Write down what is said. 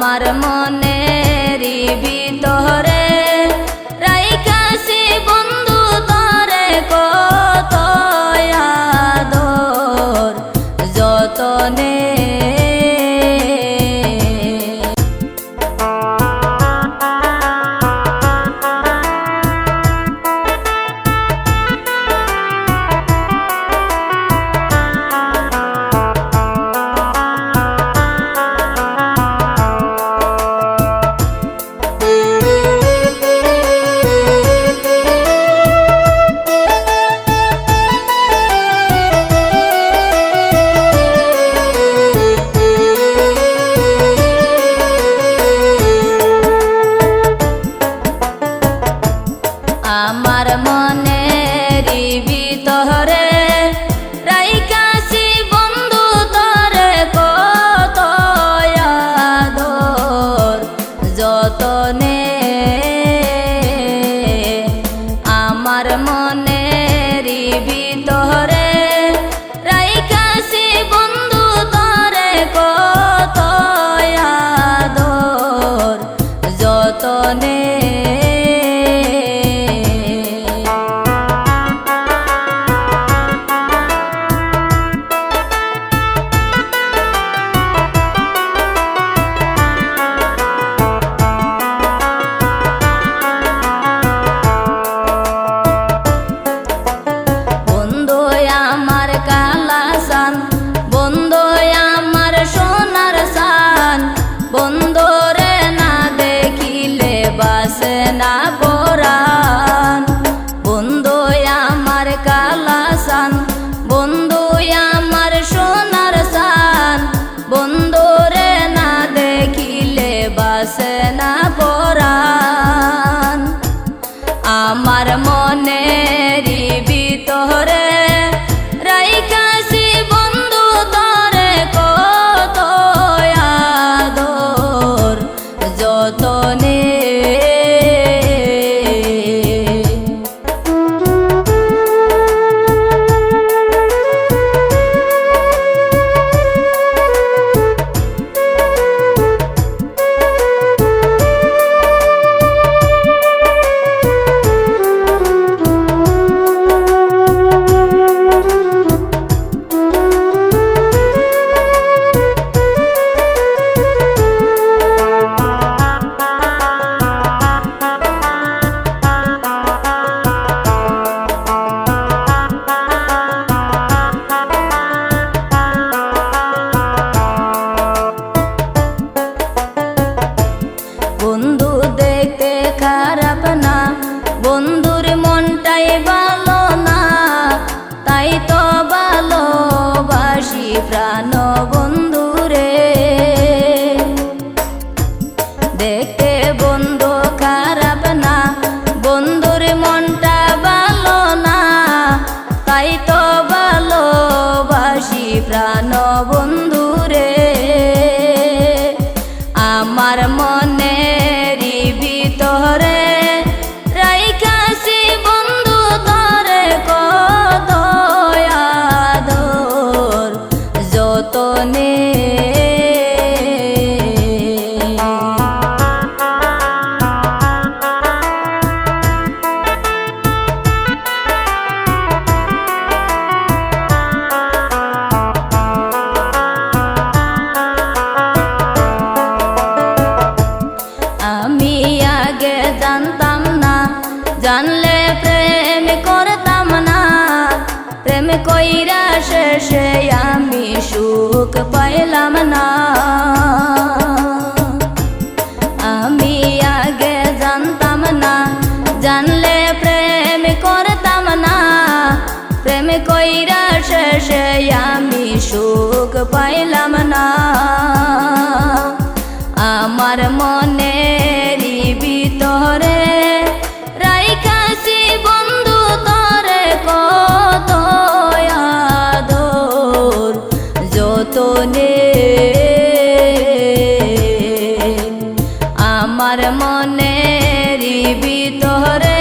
আমার মনের মনের ভিতরে বন্ধু না দেখিলে বাসে না পরান বন্ধু আমার কালা সান বন্ধু আমার সোনার সান। বন্ধু না দেখিলে বাসে না পরান আমার বন্ধু দেখতে খারাপ না। বন্ধুর মনটাই ভালো না। তাই তো ভালোবাসি প্রাণ বন্ধুরে। দেখতে বন্ধু খারাপ না। বন্ধুর মনটা ভালো না। তাই তো ভালোবাসি প্রাণ বন্ধুরে। আমার মনের কইরা শেষে আমি সুখ পাইলাম না। আমি আগে জানতাম না, জানলে প্রেম করতাম না। প্রেম কইরা শেষে আমি সুখ পাইলাম না। মনের ভিতরে